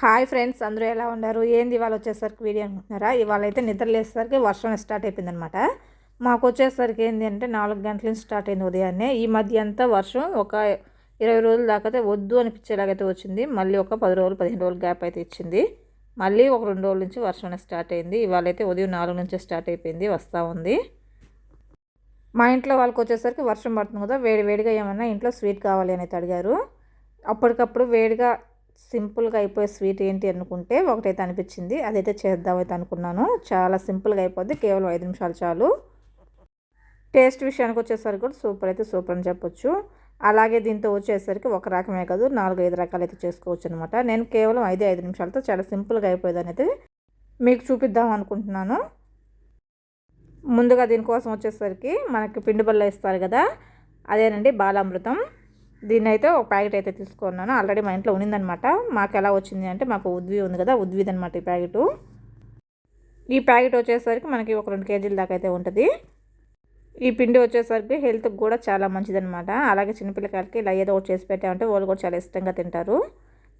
Hi friends అందరూ ఎలా ఉన్నారు? ఏంది ఇవాళ వచ్చేసరికి వీడియో అనుకుంటున్నారా? ఇవాళ అయితే నిద్ర లేసేసరికి వర్షం స్టార్ట్ అయిపోయిందనమాట మాకు వచ్చేసరికి ఏంటి అంటే నాలుగు గంటల నుంచి స్టార్ట్ అయింది ఉదయాన్నే. ఈ మధ్య అంతా వర్షం ఒక ఇరవై రోజుల దాకైతే అయితే వద్దు అనిపించేలాగైతే వచ్చింది. మళ్ళీ ఒక పది రోజులు పదిహేను రోజులు గ్యాప్ అయితే ఇచ్చింది. మళ్ళీ ఒక రెండు రోజుల నుంచి వర్షం స్టార్ట్ అయింది. ఇవాళ అయితే ఉదయం నాలుగు నుంచి స్టార్ట్ అయిపోయింది వస్తూ ఉంది. మా ఇంట్లో వాళ్ళకి వచ్చేసరికి వర్షం పడుతుంది కదా వేడి వేడిగా ఏమన్నా ఇంట్లో స్వీట్ కావాలి అని అయితే అడిగారు. అప్పటికప్పుడు వేడిగా సింపుల్గా అయిపోయే స్వీట్ ఏంటి అనుకుంటే ఒకటైతే అనిపించింది. అదైతే చేద్దామైతే అనుకున్నాను. చాలా సింపుల్గా అయిపోద్ది. కేవలం ఐదు నిమిషాలు చాలు. టేస్ట్ విషయానికి వచ్చేసరికి కూడా సూపర్ అయితే సూపర్ అని చెప్పొచ్చు. అలాగే దీంతో వచ్చేసరికి ఒక రకమే కాదు నాలుగు ఐదు రకాలు అయితే చేసుకోవచ్చు అనమాట నేను కేవలం ఐదు ఐదు నిమిషాలతో చాలా సింపుల్గా అయిపోయేది అయితే మీకు చూపిద్దాం అనుకుంటున్నాను. ముందుగా దీనికోసం వచ్చేసరికి మనకి పిండి బల్ల ఇస్తారు కదా అదేనండి బాలామృతం. దీన్ని అయితే ఒక ప్యాకెట్ అయితే తీసుకున్నాను. ఆల్రెడీ మా ఇంట్లో ఉన్నిందనమాట. మాకు ఎలా వచ్చింది అంటే మాకు ఉద్వి ఉంది కదా ఉద్విద్ అనమాట ఈ ప్యాకెట్. ఈ ప్యాకెట్ వచ్చేసరికి మనకి ఒక రెండు కేజీల దాకా అయితే ఉంటుంది. ఈ పిండి వచ్చేసరికి హెల్త్కి కూడా చాలా మంచిదనమాట. అలాగే చిన్నపిల్లకాయలకి ఇలా ఏదో ఒకటి చేసి పెట్టామంటే వాళ్ళు కూడా చాలా ఇష్టంగా తింటారు.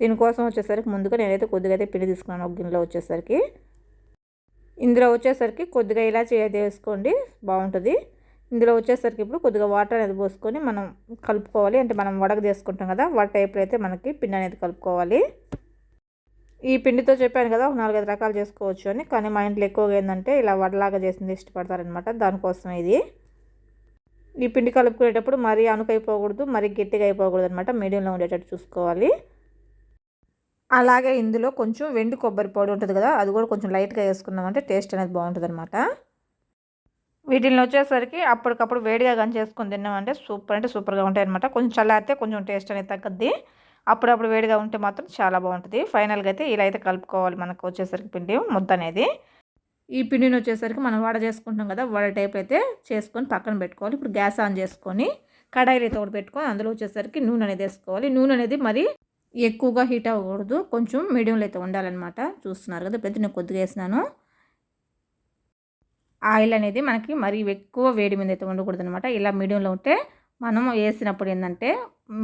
దీనికోసం వచ్చేసరికి ముందుగా నేనైతే కొద్దిగా అయితే పిండి తీసుకున్నాను ఒక గిన్నెలో వచ్చేసరికి. ఇందులో వచ్చేసరికి కొద్దిగా ఇలా చేయాలి వేసుకోండి బాగుంటుంది. ఇందులో వచ్చేసరికి ఇప్పుడు కొద్దిగా వాటర్ అనేది పోసుకొని మనం కలుపుకోవాలి. అంటే మనం వడగ చేసుకుంటాం కదా వడ టైప్లో అయితే మనకి పిండి అనేది కలుపుకోవాలి. ఈ పిండితో చెప్పాను కదా ఒక నాలుగైదు రకాలు చేసుకోవచ్చు అని. కానీ మా ఇంట్లో ఎక్కువగా ఏంటంటే ఇలా వడలాగా చేసింది ఇష్టపడతారనమాట దానికోసం ఇది. ఈ పిండి కలుపుకునేటప్పుడు మరీ అనుకైపోకూడదు మరీ గట్టిగా అయిపోకూడదు అనమాట మీడియంలో ఉండేటట్టు చూసుకోవాలి. అలాగే ఇందులో కొంచెం వెండి కొబ్బరి పొడి ఉంటుంది కదా అది కూడా కొంచెం లైట్గా వేసుకున్నామంటే టేస్ట్ అనేది బాగుంటుంది అనమాట వీటిని వచ్చేసరికి అప్పటికప్పుడు వేడిగా కానీ చేసుకొని తిన్నామంటే సూపర్ అంటే సూపర్గా ఉంటాయి అనమాట కొంచెం చల్లారితే కొంచెం టేస్ట్ అనేది తగ్గద్ది. అప్పుడప్పుడు వేడిగా ఉంటే మాత్రం చాలా బాగుంటుంది. ఫైనల్గా అయితే ఇలా అయితే కలుపుకోవాలి మనకు వచ్చేసరికి పిండి ముద్ద అనేది. ఈ పిండిని వచ్చేసరికి మనం వడ చేసుకుంటాం కదా వడ టైప్ అయితే చేసుకొని పక్కన పెట్టుకోవాలి. ఇప్పుడు గ్యాస్ ఆన్ చేసుకొని కడాయిలు అయితే ఒకటి పెట్టుకొని అందులో వచ్చేసరికి నూనె అనేది వేసుకోవాలి. నూనె అనేది మరి ఎక్కువగా హీట్ అవ్వకూడదు. కొంచెం మీడియంలో అయితే ఉండాలన్నమాట. చూస్తున్నారు కదా ప్రతి నేను కొద్దిగా వేసినాను. ఆయిల్ అనేది మనకి మరీ ఎక్కువ వేడి మీద అయితే ఉండకూడదు అనమాట ఇలా మీడియంలో ఉంటే మనం వేసినప్పుడు ఏంటంటే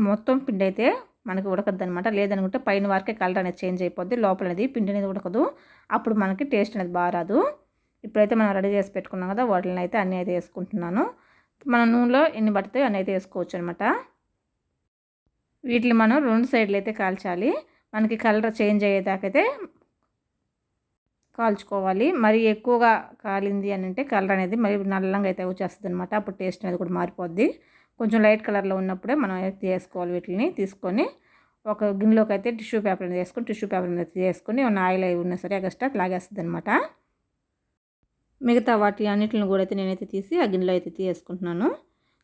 మొత్తం పిండి అయితే మనకి ఉడకద్దు అనమాట లేదనుకుంటే పైన వరకే కలర్ అనేది చేంజ్ అయిపోద్ది లోపల అనేది పిండి అనేది ఉడకదు. అప్పుడు మనకి టేస్ట్ అనేది బాగా రాదు. ఇప్పుడైతే మనం రెడీ చేసి పెట్టుకున్నాం కదా వాటిని అయితే అన్నీ అయితే వేసుకుంటున్నాను. మన నూనెలో ఎన్ని పడితే అన్నీ అయితే వేసుకోవచ్చు అనమాట వీటిని మనం రెండు సైడ్లు అయితే కాల్చాలి. మనకి కలర్ చేంజ్ అయ్యేదాకైతే కాల్చుకోవాలి. మరి ఎక్కువగా కాలింది అని అంటే కలర్ అనేది మరి నల్లంగా అయితే వచ్చేస్తుంది అనమాట అప్పుడు టేస్ట్ అనేది కూడా మారిపోద్ది. కొంచెం లైట్ కలర్లో ఉన్నప్పుడే మనం తీసుకోవాలి వీటిని తీసుకొని ఒక గిన్నెలోకి అయితే టిష్యూ పేపర్ అనేది వేసుకొని టిష్యూ పేపర్ అనేది వేసుకొని ఉన్న ఆయిల్ అవి ఉన్నా సరే ఎగస్ట్రా లాగేస్తుంది అనమాట మిగతా వాటి అన్నిటిని కూడా అయితే నేనైతే తీసి ఆ గిన్నెలో అయితే తీసుకుంటున్నాను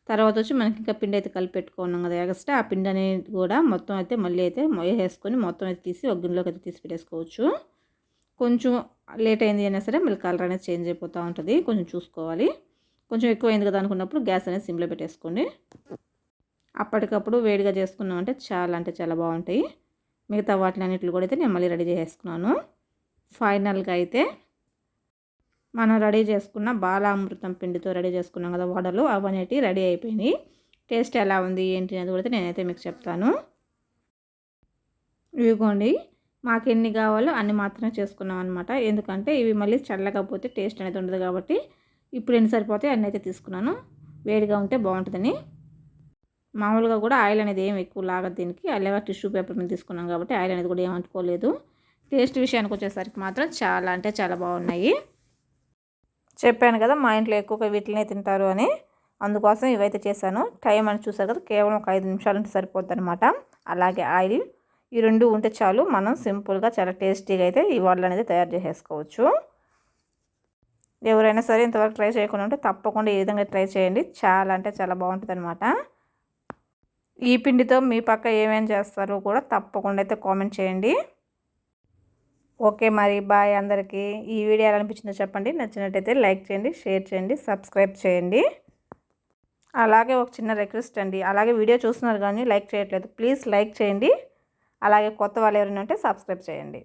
తర్వాత వచ్చి మనకి ఇంకా పిండి అయితే కలిపి పెట్టుకున్నాం కదా ఎగస్ట్రా. ఆ పిండి అనేది కూడా మొత్తం అయితే మళ్ళీ అయితే వేసుకొని మొత్తం అయితే తీసి ఒక గిన్నెలోకి అయితే తీసి పెట్టేసుకోవచ్చు. కొంచెం లేట్ అయింది అయినా సరే మళ్ళీ కలర్ అనేది చేంజ్ అయిపోతూ ఉంటుంది. కొంచెం చూసుకోవాలి. కొంచెం ఎక్కువ కదా అనుకున్నప్పుడు గ్యాస్ అనేది సిమ్లో పెట్టేసుకోండి. అప్పటికప్పుడు వేడిగా చేసుకున్నామంటే చాలా అంటే చాలా బాగుంటాయి. మిగతా వాటిని అన్నింటిలో కూడా అయితే నేను మళ్ళీ రెడీ చేసుకున్నాను ఫైనల్గా అయితే మనం రెడీ చేసుకున్న బాలామృతం పిండితో రెడీ చేసుకున్నాం కదా వడలు అవన్నీ రెడీ అయిపోయినాయి. టేస్ట్ ఎలా ఉంది ఏంటి అనేది కూడా నేనైతే మీకు చెప్తాను. ఇవిగోండి. మాకు ఎన్ని కావాలో అన్ని మాత్రమే చేసుకున్నాం అనమాట ఎందుకంటే ఇవి మళ్ళీ చల్లగా పోతే టేస్ట్ అనేది ఉండదు కాబట్టి ఇప్పుడు ఎన్ని సరిపోతాయి అన్నీ అయితే తీసుకున్నాను. వేడిగా ఉంటే బాగుంటుందని. మామూలుగా కూడా ఆయిల్ అనేది ఏం ఎక్కువ లాగదు దీనికి. అలాగే టిష్యూ పేపర్ మీద తీసుకున్నాం కాబట్టి ఆయిల్ అనేది కూడా ఏమంటుకోలేదు టేస్ట్ విషయానికి వచ్చేసరికి మాత్రం చాలా అంటే చాలా బాగున్నాయి. చెప్పాను కదా మా ఇంట్లో ఎక్కువగా వీటినే తింటారు అని. అందుకోసం ఇవైతే చేశాను. టైం అని చూసారు కదా కేవలం ఒక ఐదు నిమిషాలు ఉంటే సరిపోద్ది అనమాట అలాగే ఆయిల్ ఈ రెండు ఉంటే చాలు మనం సింపుల్గా చాలా టేస్టీగా అయితే ఈ వడలు అనేది తయారు చేసేసుకోవచ్చు. ఎవరైనా సరే ఇంతవరకు ట్రై చేయకుండా ఉంటే తప్పకుండా ఈ విధంగా ట్రై చేయండి. చాలా అంటే చాలా బాగుంటుంది అనమాట ఈ పిండితో మీ పక్క ఏమేమి చేస్తారో కూడా తప్పకుండా అయితే కామెంట్ చేయండి. ఓకే మరి బాయ్ అందరికీ. ఈ వీడియో ఎలా అనిపించిందో చెప్పండి. నచ్చినట్టయితే లైక్ చేయండి షేర్ చేయండి సబ్స్క్రైబ్ చేయండి. అలాగే ఒక చిన్న రిక్వెస్ట్ అండి. అలాగే వీడియో చూస్తున్నారు కానీ లైక్ చేయట్లేదు. ప్లీజ్ లైక్ చేయండి. అలాగే కొత్త వాళ్ళు ఎవరైనా ఉంటే సబ్స్క్రైబ్ చేయండి.